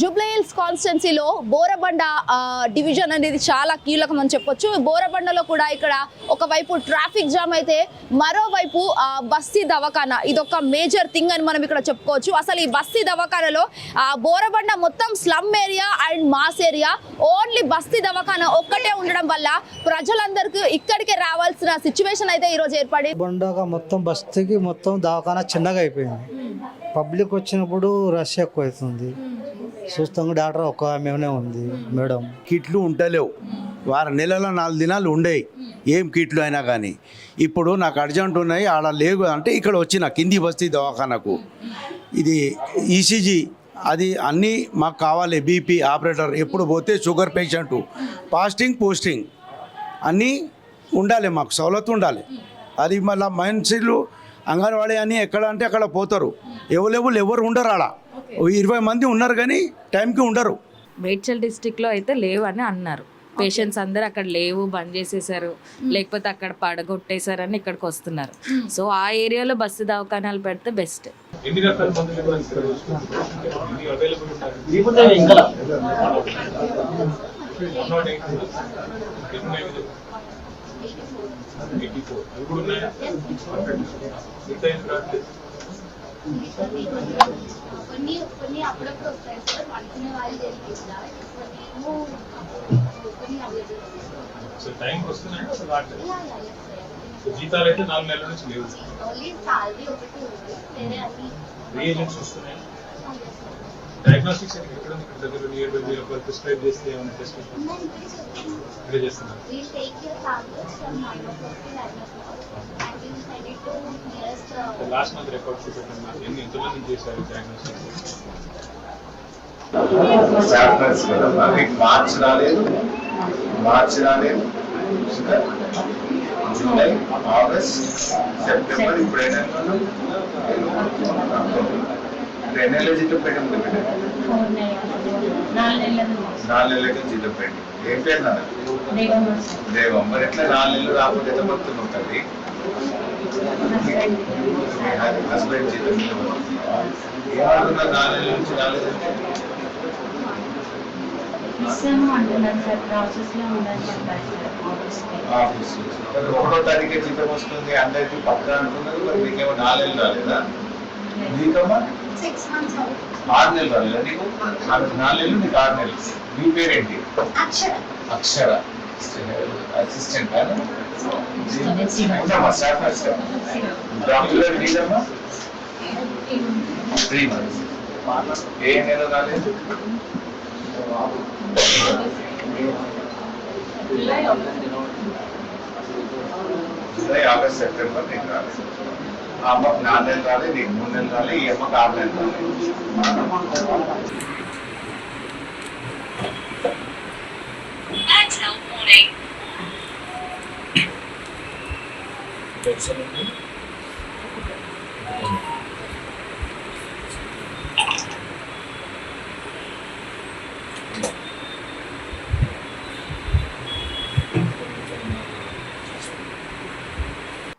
జూబ్లీహిల్స్ కాన్స్టిట్యున్సీలో బోరబండ డివిజన్ అనేది చాలా కీలకం అని చెప్పొచ్చు. బోరబండలో కూడా ఇక్కడ ఒకవైపు ట్రాఫిక్ జామ్ అయితే మరోవైపు బస్తీ దవాఖానా. ఇదొక మేజర్ థింగ్ అని మనం ఇక్కడ చెప్పుకోవచ్చు. అసలు ఈ బస్తీ దవాఖానలో బోరబండ మొత్తం slum area and mass area. Only బస్తీ దవాఖానా ఒక్కటే ఉండడం వల్ల ప్రజలందరికీ ఇక్కడికే రావాల్సిన సిచ్యువేషన్ అయితే ఈరోజు ఏర్పడి బొండగా మొత్తం బస్తీకి మొత్తం దవాఖానా చిన్నగా అయిపోయింది. పబ్లిక్ వచ్చినప్పుడు రష్ ఎక్కువ అవుతుంది చూస్తాం డాక్టర్ ఒక ఆమెనే ఉంది మేడం. కిట్లు ఉంటలేవు. వారం నెలలో నాలుగు దినాలు ఉండేవి ఏం కిట్లు అయినా కానీ. ఇప్పుడు నాకు అర్జెంట్ ఉన్నాయి ఆడ లేవు అంటే ఇక్కడ వచ్చిన కింది బస్తీ దవాఖానకు. ఇది ఈసీజీ అది అన్నీ మాకు కావాలి బీపీ ఆపరేటర్ ఎప్పుడు పోతే షుగర్ పేషెంట్. ఫాస్టింగ్ పోస్టింగ్ అన్నీ ఉండాలి మాకు సౌలత్ ఉండాలి. అది మళ్ళీ మనుషులు అంగన్వాడీ అని ఎక్కడ అంటే అక్కడ పోతారు. ఎవరెవరు ఎవరు ఉండరు ఆడ. ఇరవై మంది ఉన్నారు కానీ టైంకి ఉండరు మేడ్చల్ డిస్టిక్లో అయితే లేవు అని అన్నారు పేషెంట్స్ అందరు అక్కడ లేవు బంద్ చేసేసారు లేకపోతే అక్కడ పడగొట్టేశారని ఇక్కడికి వస్తున్నారు సో ఆ ఏరియాలో బస్సు దవాఖానాలు పెడితే బెస్ట్ ఎన్ని రకాల మందులు ఇవ్వాలి ఇక్కడ ఎన్ని అవైలబుల్ ఉన్నాయి One not eight. ఎన్ని ఉన్నాయి ఇది? 84. అవి కూడా ఉన్నాయా మిగతా ఏం రావట్లేదు కొన్ని కొన్ని అప్పుడప్పుడు వస్తాయి. సార్ అనుకునే వాళ్ళు తెలియదు కొన్ని కొన్ని అవైలబుల్ సో టైంకి వస్తున్నాయా అసలు రావట్లేదు సో జీతాలు అయితే నాలుగు నెలల నుంచి లేవు. ఓన్లీ సాలరీ ఒకటి ఉంది. వేరే అన్ని రీఏజెంట్స్ వస్తున్నాయి. డయాగ్నోస్టిక్స్ ఎక్కడ ఉంది? ఇక్కడ దగ్గర నియర్ బై మీరు ఒకరు ప్రిస్క్రైబ్ చేస్తే ఏమైనా టెస్ట్ ఇక్కడే చేస్తున్నారు. లాస్ట్ మంత్ రికార్డ్స్ చూపెట్టండి ఎన్ని ఎంతమంది చేశారు డయాగ్నోస్టిక్స్ చాప్టర్స్ కదా. మీకు మార్చ్ రాలేదు. మార్చ్ రాలేదు. జూలై ఆగస్ట్ సెప్టెంబర్ ఇప్పుడు నెలల జీతం నాలుగు నెలలకి జీతం పెట్టి. ఏం పేరు నాన్న దేవం మరి ఎట్లా నాలుగు నెలలు రాకపోతే మొత్తం ఉంటుంది? హస్బెండ్. జీతం ఏమనుకున్నారు నాలుగు నెలల నుంచి మరి ఒకటో తారీఖే జీతం వస్తుంది. అందరికి పక్క అంటున్నారు మరి మీకేమో నాలుగు రాలేదా? నీకమ్మా? Six months out. ఆరు నెలలు రాలేదా నీకు నాకు నాలుగు నెలలు నీకు ఆరు నెలలు మీ పేరేంటి అక్షర అక్షర అసిస్టెంట్ ఉండమ్మా స్టాఫ్ నర్స్ డాక్టర్ గారు నీదమ్మా త్రీ మంత్స్ ఏ నెల రాలేదు జూలై ఆగస్ట్ సెప్టెంబర్ నీకు రాలేదు ఆ అమ్మకు నాలుగు నెలలు రాలేదు నీకు మూడు నెలలు రాలేదు ఈ అమ్మకి ఆరు నెలలు రాలేదు